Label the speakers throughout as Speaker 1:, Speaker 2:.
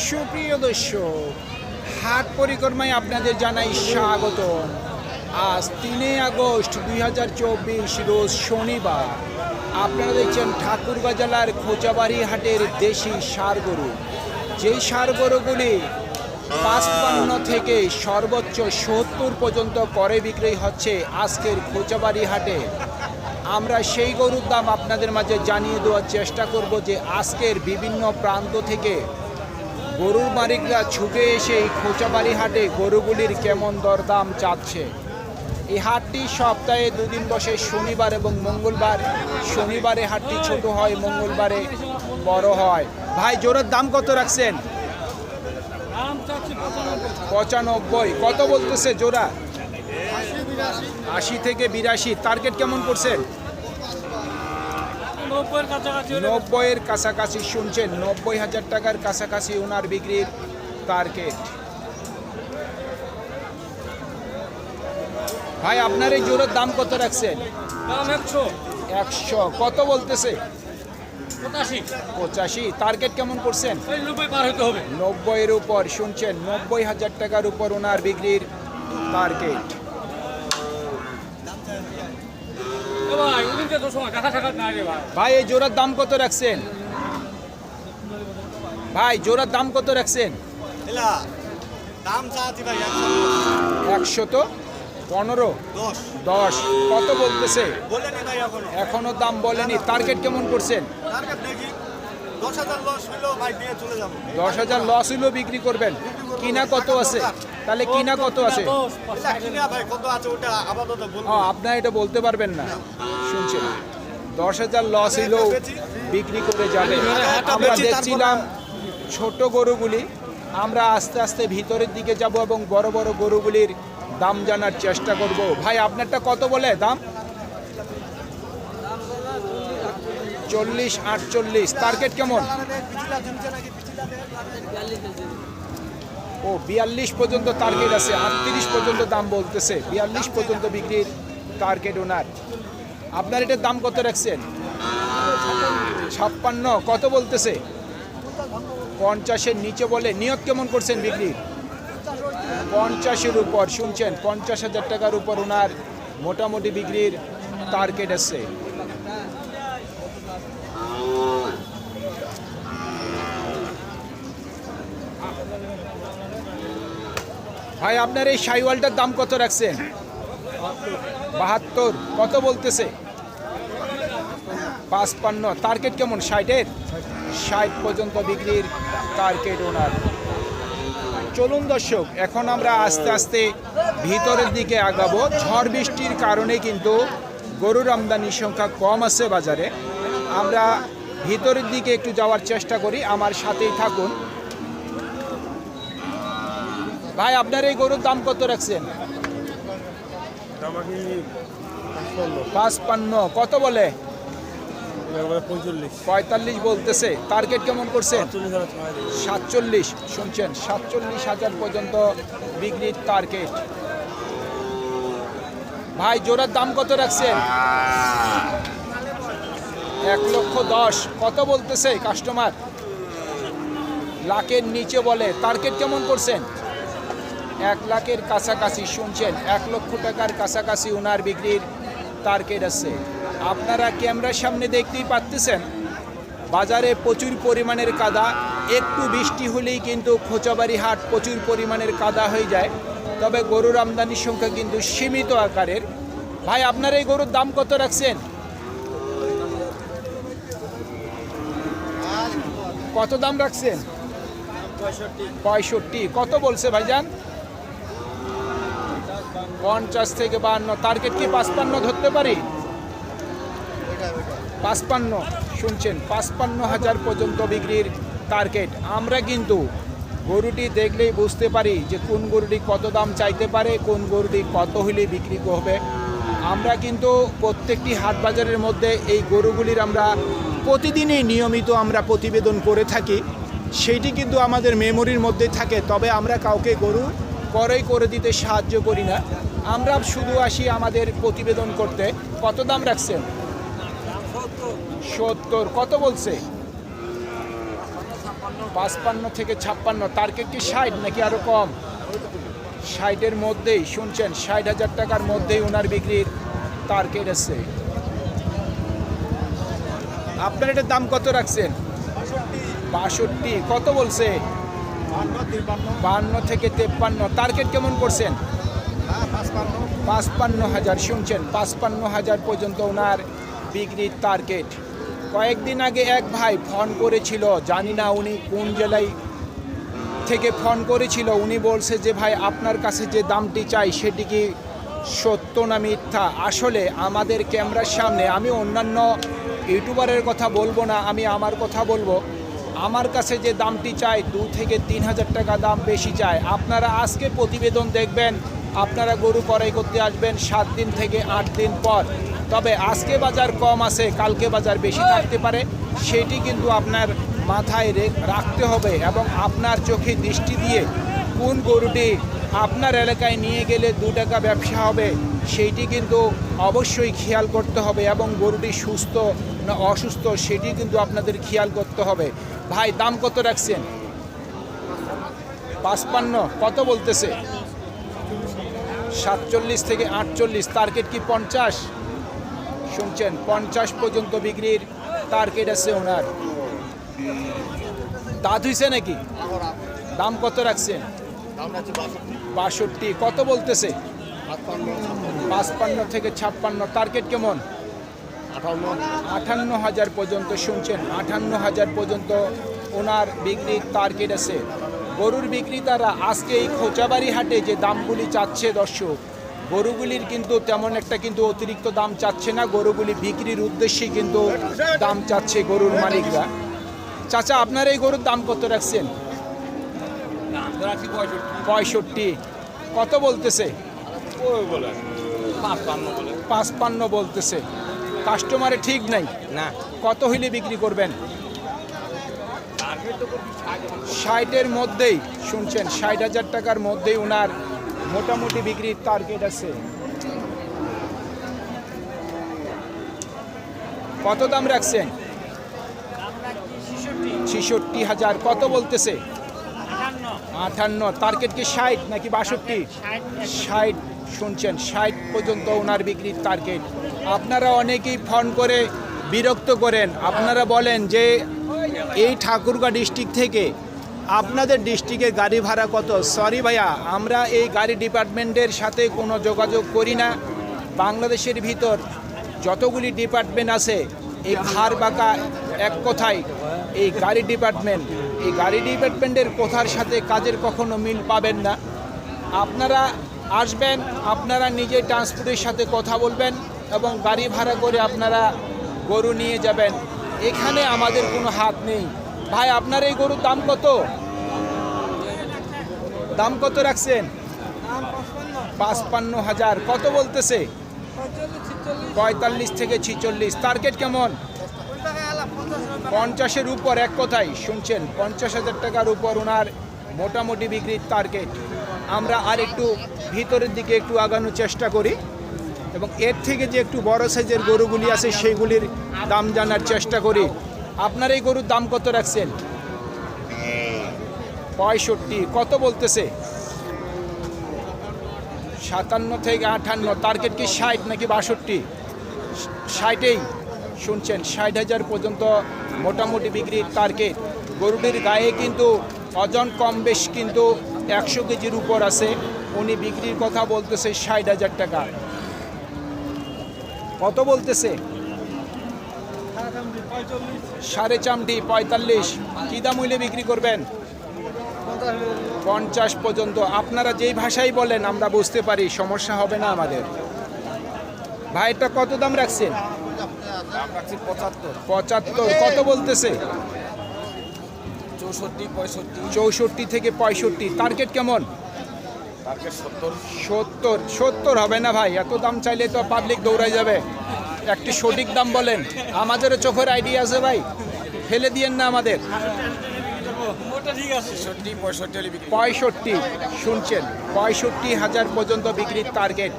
Speaker 1: সুপ্রিয় দর্শক, হাট পরিক্রমায় আপনাদের জানাই স্বাগত আজ তিনই আগস্ট দুই হাজার চব্বিশ, রোজ শনিবার। আপনারা দেখছেন ঠাকুরগাঁ জেলার খোঁচাবাড়ি হাটের দেশি সার গরু যেই সার গরুগুলি পাঁচপান্ন থেকে সর্বোচ্চ সত্তর পর্যন্ত করে বিক্রি হচ্ছে আজকের খোঁচাবাড়ি হাটে। আমরা সেই গরুর দাম আপনাদের মাঝে জানিয়ে দেওয়ার চেষ্টা করব যে আজকের বিভিন্ন প্রান্ত থেকে গরুর মালিকরা ছুটে এসে এই খোঁচাবাড়ি হাটে গরুগুলির কেমন দরদাম চাচ্ছে? এই হাটটি সপ্তাহে দুদিন বসে শনিবার এবং মঙ্গলবার। শনিবারে হাটটি ছোট হয় মঙ্গলবারে বড় হয়। ভাই জোরের দাম কত রাখছেন?
Speaker 2: পঁচানব্বই।
Speaker 1: পঁচানব্বই। কত বলতেছে জোড়া? আশি থেকে বিরাশি। টার্গেট কেমন করছেন?
Speaker 2: নব্বইয়ের কাছাকাছি
Speaker 1: কাছাকাছি শুনছেন নব্বই হাজার টাকার কাছাকাছি ওনার বিক্রির টার্গেট। ভাই আপনার এই জোরের দাম কত রাখছেন?
Speaker 2: দাম একশো।
Speaker 1: একশো। কত বলতেছে?
Speaker 2: পঁচাশি।
Speaker 1: টার্গেট কেমন করছেন? নব্বইয়ের উপর শুনছেন নব্বই হাজার টাকার উপর ওনার বিক্রির টার্গেট।
Speaker 2: ভাই
Speaker 1: এই জোড়ার দাম কত রাখছেন? ভাই জোড়ার দাম কত রাখছেন?
Speaker 3: এলা দাম চাচ্ছি ভাই একশো।
Speaker 1: তো? পনেরো?
Speaker 3: দশ।
Speaker 1: কত বলতেছে?
Speaker 3: এখনও।
Speaker 1: এখনও দাম বলেনি। টার্গেট কেমন করছেন?
Speaker 3: টার্গেট দেখি। দশ হাজার লস হইলেও
Speaker 1: বিক্রি করবেন। কিনা কত আছে? তাহলে কিনা কত আছে? ও আপনার এটা বলতে পারবেন না। শুনছেন? দশ হাজার লস হইলেও বিক্রি করে যাবে। আমরা দেখছিলাম ছোট গরুগুলি। আমরা আস্তে আস্তে ভিতরের দিকে যাব এবং বড় বড় গরুগুলির দাম জানার চেষ্টা করব। ভাই আপনারটা কত বলে? দাম? চল্লিশ, আটচল্লিশ। টার্গেট কেমন? ও, বিয়াল্লিশ পর্যন্ত টার্গেট আছে। আটত্রিশ পর্যন্ত দাম বলতেছে। বিয়াল্লিশ পর্যন্ত বিক্রির টার্গেট ওনার আপনার এটার দাম কত রাখছেন? ছাপ্পান্ন। কত বলতেছে? পঞ্চাশের নিচে বলে। নিয়ত কেমন করছেন বিক্রি? পঞ্চাশের উপর। শুনছেন? পঞ্চাশ হাজার টাকার উপর ওনার মোটামুটি বিক্রির টার্গেট আছে। ভাই, আপনার এই সাইওয়ালটার দাম কত রাখছেন? বাহাত্তর, কত বলতেছে? পাঁচপান্ন টার্গেট কেমন? ষাটের? ষাট পর্যন্ত বিক্রির টার্গেট ওনার চলুন দর্শক, এখন আমরা আস্তে আস্তে ভিতরের দিকে আগাবো। ঝড় বৃষ্টির কারণে কিন্তু গরুর আমদানির সংখ্যা কম আছে বাজারে। আমরা ভিতরের দিকে একটু যাওয়ার চেষ্টা করি, আমার সাথেই থাকুন। ভাই আপনার এই গরুর দাম কত রাখছেন? পাঁচপান্ন। কত বলে?
Speaker 4: পঁয়তাল্লিশ।
Speaker 1: বলতেছে টার্গেট কেমন
Speaker 4: দিই
Speaker 1: সাতচল্লিশ শুনছেন সাতচল্লিশ হাজার পর্যন্ত বিক্রির টার্গেট ভাই জোড়ার দাম কত রাখছেন? এক লক্ষ দশ কত বলতেছে কাস্টমার লাখের নিচে বলে টার্গেট কেমন করছেন? এক লাখের কাছাকাছি শুনছেন, এক লক্ষ টাকার কাছাকাছি ওনার বিক্রির টার্গেট আছে। আপনারা ক্যামেরার সামনে দেখতেই পাচ্তেছেন, বাজারে প্রচুর পরিমাণের কাদা, একটু বৃষ্টি হলেই কিন্তু খোঁচাবাড়ি হাট প্রচুর পরিমাণের কাদা হয়ে যায়, তবে গরুর আমদানির সংখ্যা কিন্তু সীমিত আকারের। ভাই, আপনার এই গরুর দাম কত রাখছেন? কত দাম রাখছেন? পঁয়ষট্টি। কত বলছে ভাইজান? পঞ্চাশ থেকে বাহান্ন টার্গেট কি পাঁচপান্ন ধরতে পারি? পাঁচপান্ন, শুনছেন, পাঁচপান্ন হাজার পর্যন্ত বিক্রির টার্গেট আমরা কিন্তু গরুটি দেখলেই বুঝতে পারি যে কোন গরুটি কত দাম চাইতে পারে, কোন গরুটি কত হলে বিক্রি হবে আমরা কিন্তু প্রত্যেকটি হাট বাজারের মধ্যে এই গরুগুলির আমরা প্রতিদিনই নিয়মিত আমরা প্রতিবেদন করে থাকি। সেইটি কিন্তু আমাদের মেমোরির মধ্যে থাকে। তবে আমরা কাউকে গরু ক্রয় করে দিতে সাহায্য করি না। আমরা শুধু আসি আমাদের প্রতিবেদন করতে। কত দাম রাখছেন? সত্তর। কত বলছে? পাঁচপান্ন থেকে ছাপ্পান্ন। টার্গেট কি ষাট নাকি আরও কম? ষাটের মধ্যেই, শুনছেন? ষাট হাজার টাকার মধ্যেই ওনার বিক্রির টার্গেট আছে। আপনার এটার দাম কত রাখছেন? বাষট্টি। কত বলছে?
Speaker 3: বান্ন
Speaker 1: থেকে তেপ্পান্ন। টার্গেট কেমন করছেন?
Speaker 3: হ্যাঁ পাঁচপান্ন।
Speaker 1: পাঁচপান্ন হাজার শুনছেন। পাঁচপান্ন হাজার পর্যন্ত ওনার বিক্রির টার্গেট কয়েকদিন আগে এক ভাই ফোন করেছিল জানি না উনি কোন জেলায় থেকে ফোন করেছিল উনি বলছে যে ভাই আপনার কাছে যে দামটি চাই সেটি কি সত্য না মিথ্যা? আসলে আমাদের ক্যামেরার সামনে আমি অন্যান্য ইউটিউবারের কথা বলব না আমি আমার কথা বলব। আমার কাছে যে দামটি চাই, দু থেকে তিন হাজার টাকা দাম বেশি চায় আপনারা আজকে প্রতিবেদন দেখবেন, আপনারা গরু করাই করতে আসবেন সাত দিন থেকে আট দিন পর। তবে আজকে বাজার কম আছে, কালকে বাজার বেশি থাকতে পারে, সেটি কিন্তু আপনার মাথায় রাখতে হবে এবং আপনার চোখে দৃষ্টি দিয়ে কোন গরুটি আপনার এলাকায় নিয়ে গেলে দু টাকা ব্যবসা হবে, সেইটি কিন্তু অবশ্যই খেয়াল করতে হবে এবং গরুটি সুস্থ না অসুস্থ সেটি কিন্তু আপনাদের খেয়াল করতে হবে। ভাই, দাম কত রাখছেন? পাঁচপান্ন, কত বলতেছে? সাতচল্লিশ থেকে আটচল্লিশ টার্গেট কি পঞ্চাশ? শুনছেন, পঞ্চাশ পর্যন্ত বিক্রির টার্গেট আছে ওনার। দাঁত হইছে নাকি? দাম কত রাখছেন?
Speaker 3: বাষট্টি।
Speaker 1: কত বলতেছে?
Speaker 3: পাঁচপান্ন।
Speaker 1: থেকে ছাপ্পান্ন। টার্গেট কেমন?
Speaker 3: আঠান্ন।
Speaker 1: হাজার পর্যন্ত শুনছেন। আঠান্ন হাজার পর্যন্ত ওনার বিক্রির টার্গেট আছে। গরুর বিক্রেতারা আজকে এই খোঁচাবাড়ি হাটে যে দামগুলি চাচ্ছে দর্শক গরুগুলির কিন্তু তেমন একটা কিন্তু অতিরিক্ত দাম চাচ্ছে না। গরুগুলি বিক্রির উদ্দেশ্যে কিন্তু দাম চাচ্ছে গরুর মালিকরা। চাচা আপনার এই গরুর দাম কত রাখছেন?
Speaker 2: পঁয়ষট্টি
Speaker 1: কত বলতেছে?
Speaker 2: পাঁচপান্ন
Speaker 1: বলতেছে। কাস্টমারে ঠিক নাই?
Speaker 2: না।
Speaker 1: কত হইলে বিক্রি করবেন? ষাটের মধ্যেই শুনছেন ষাট হাজার টাকার মধ্যেই ওনার মোটামুটি বিক্রির টার্গেট আছে। কত দাম রাখছেন? ছিষট্টি হাজার। কত বলতেছে? আটান্ন টার্গেট কি ষাট নাকি বাষট্টি? ষাট শুনছেন, ষাট পর্যন্ত ওনার বিক্রির টার্গেট আপনারা অনেকেই ফোন করে বিরক্ত করেন। আপনারা বলেন যে এই ঠাকুরগাঁ ডিস্ট্রিক্ট থেকে আপনাদের ডিস্ট্রিক্টে গাড়ি ভাড়া কত? সরি ভাইয়া, আমরা এই গাড়ি ডিপার্টমেন্টের সাথে কোনো যোগাযোগ করি না। বাংলাদেশের ভিতর যতগুলি ডিপার্টমেন্ট আছে, এই খার বাঁকা এক কথায় এই গাড়ি ডিপার্টমেন্ট এই গাড়ি ডিপার্টমেন্টের কোথার সাথে কাজের কখনো মিল পাবেন না। আপনারা আসবেন, আপনারা নিজে ট্রান্সপোর্টের সাথে কথা বলবেন এবং গাড়ি ভাড়া করে আপনারা গরু নিয়ে যাবেন। এখানে আমাদের কোনো হাত নেই। ভাই, আপনার এই গরুর দাম কত? দাম কত রাখছেন? পাঁচপান্ন হাজার। কত বলতেছে? পঁয়তাল্লিশ থেকে ছিচল্লিশ। টার্গেট কেমন? পঞ্চাশের উপর, এক কথাই শুনছেন, পঞ্চাশ হাজার টাকার উপর ওনার মোটামুটি বিক্রির টার্গেট আমরা আর একটু ভিতরের দিকে একটু আগানোর চেষ্টা করি এবং এর থেকে যে একটু বড় সাইজের গরুগুলি আছে সেইগুলির দাম জানার চেষ্টা করি। আপনার এই গরুর দাম কত রাখছেন? পঁয়ষট্টি। কত বলতেছে? সাতান্ন থেকে আঠান্ন। টার্গেট কি ষাট নাকি বাষট্টি? ষাটেই। শুনছেন, ষাট হাজার পর্যন্ত মোটামুটি বিক্রির টার্গেট গরুটির গায়ে কিন্তু ওজন কম বেশ কিন্তু একশো কেজির উপর আছে। উনি বিক্রির কথা বলতেছে ষাট হাজার টাকা। কত বলতেছে? সাড়ে চামটি পঁয়তাল্লিশ। কী দাম হইলে বিক্রি করবেন? পঞ্চাশ পর্যন্ত। আপনারা যেই ভাষাই বলেন, আমরা বুঝতে পারি, সমস্যা হবে না আমাদের। ভাইটা কত দাম রাখছেন?
Speaker 3: পঁচাত্তর।
Speaker 1: কত বলতেছে?
Speaker 3: চৌষট্টি
Speaker 1: চৌষট্টি থেকে পঁয়ষট্টি টার্গেট কেমন?
Speaker 3: সত্তর।
Speaker 1: সত্তর হবে না ভাই এত দাম চাইলে তো পাবলিক দৌড়াই যাবে। একটি সঠিক দাম বলেন। আমাদেরও চোখের আইডিয়া আছে ভাই ফেলে দিয়েন না আমাদের।
Speaker 3: পঁয়ষট্টি
Speaker 1: শুনছেন পঁয়ষট্টি হাজার পর্যন্ত বিক্রির টার্গেট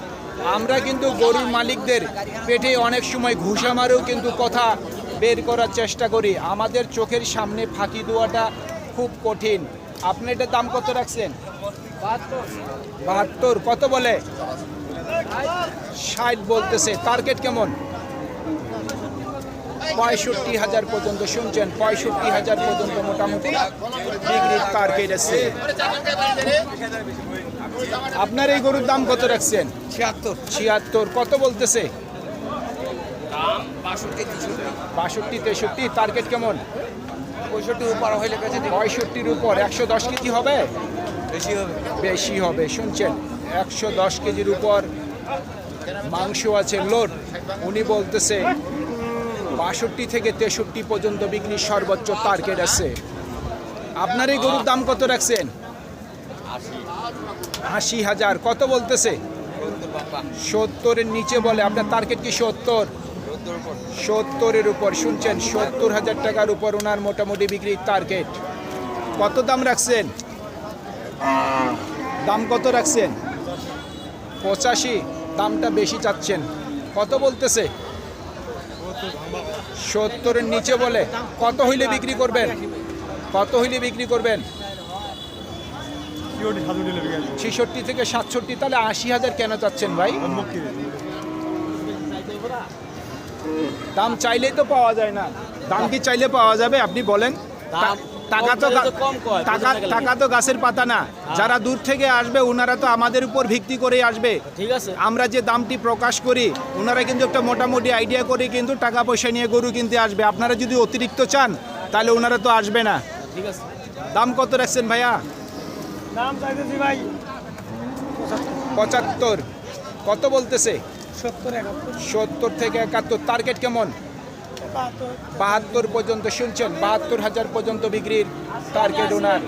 Speaker 1: আমরা কিন্তু গরুর মালিকদের পেটে অনেক সময় ঘুষা মারেও কিন্তু কথা বের করার চেষ্টা করি। আমাদের চোখের সামনে ফাঁকি দেওয়াটা খুব কঠিন। আপনি এটার দাম কত রাখছেন? বাহাত্তর। কত বলে? ষাট বলতেছে। টার্গেট কেমন? পঁয়ষট্টি হাজার পর্যন্ত শুনছেন। পঁয়ষট্টি হাজার পর্যন্ত মোটামুটি বিক্রির টার্গেট আছে। আপনার এই গরুর দাম কত রাখছেন?
Speaker 3: ছিয়াত্তর।
Speaker 1: ছিয়াত্তর। কত বলতেছে?
Speaker 2: বাষট্টি তেষট্টি।
Speaker 1: টার্গেট কেমন?
Speaker 3: পঁয়ষট্টি উপর হইলে
Speaker 1: পঁয়ষট্টির উপর। একশো দশ কেজি হবে?
Speaker 3: বেশি হবে।
Speaker 1: বেশি হবে। শুনছেন? একশো দশ কেজির উপর মাংস আছে লোড। উনি বলতেছে বাষট্টি থেকে তেষট্টি পর্যন্ত বিক্রির সর্বোচ্চ টার্গেট আছে। আপনার এই গরুর দাম কত রাখছেন? আশি হাজার। কত বলতেছে? সত্তরের নিচে বলে। আপনার টার্গেট কি সত্তর? সত্তরের উপর। শুনছেন, সত্তর হাজার টাকার উপর ওনার মোটামুটি বিক্রির টার্গেট কত দাম রাখছেন? দাম কত রাখছেন? পঁচাশি। দামটা বেশি চাচ্ছেন। কত বলতেছে? সত্তরের নিচে বলে। কত হইলে বিক্রি করবেন? কত হইলে বিক্রি করবেন? ছেষট্টি থেকে সাতষট্টি তাহলে আশি হাজার কেন চাচ্ছেন ভাই? দাম চাইলেই তো পাওয়া যায় না। দাম কি চাইলে পাওয়া যাবে আপনি বলেন? টাকা তো টাকা টাকা তো গাছের পাতা না। যারা দূর থেকে আসবে ওনারা তো আমাদের উপর ভিত্তি করেই আসবে।
Speaker 4: ঠিক আছে।
Speaker 1: আমরা যে দামটি প্রকাশ করি ওনারা কিন্তু একটা মোটামুটি আইডিয়া করে কিন্তু টাকা পয়সা নিয়ে গরু কিনতে আসবে। আপনারা যদি অতিরিক্ত চান তাহলে ওনারা তো আসবে না।
Speaker 4: ঠিক আছে।
Speaker 1: দাম কত রাখছেন ভাইয়া?
Speaker 4: দাম চাইতেছি ভাই
Speaker 1: পঁচাত্তর। কত বলতেছে?
Speaker 4: সত্তর
Speaker 1: সত্তর থেকে একাত্তর। টার্গেট কেমন? বাহাত্তর। পর্যন্ত শুনছেন বাহাত্তর হাজার পর্যন্ত বিক্রির টার্গেট ওনার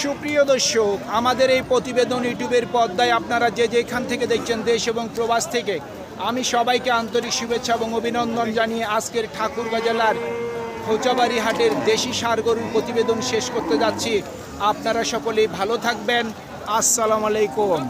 Speaker 1: সুপ্রিয় দর্শক আমাদের এই প্রতিবেদন ইউটিউবের পর্দায় আপনারা যে যেখান থেকে দেখছেন দেশ এবং প্রবাস থেকে আমি সবাইকে আন্তরিক শুভেচ্ছা এবং অভিনন্দন জানিয়ে আজকের ঠাকুরগাঁ জেলার খোঁচাবাড়ি হাটের দেশি সার গরুর প্রতিবেদন শেষ করতে যাচ্ছি। আপনারা সকলেই ভালো থাকবেন। আসসালামু আলাইকুম।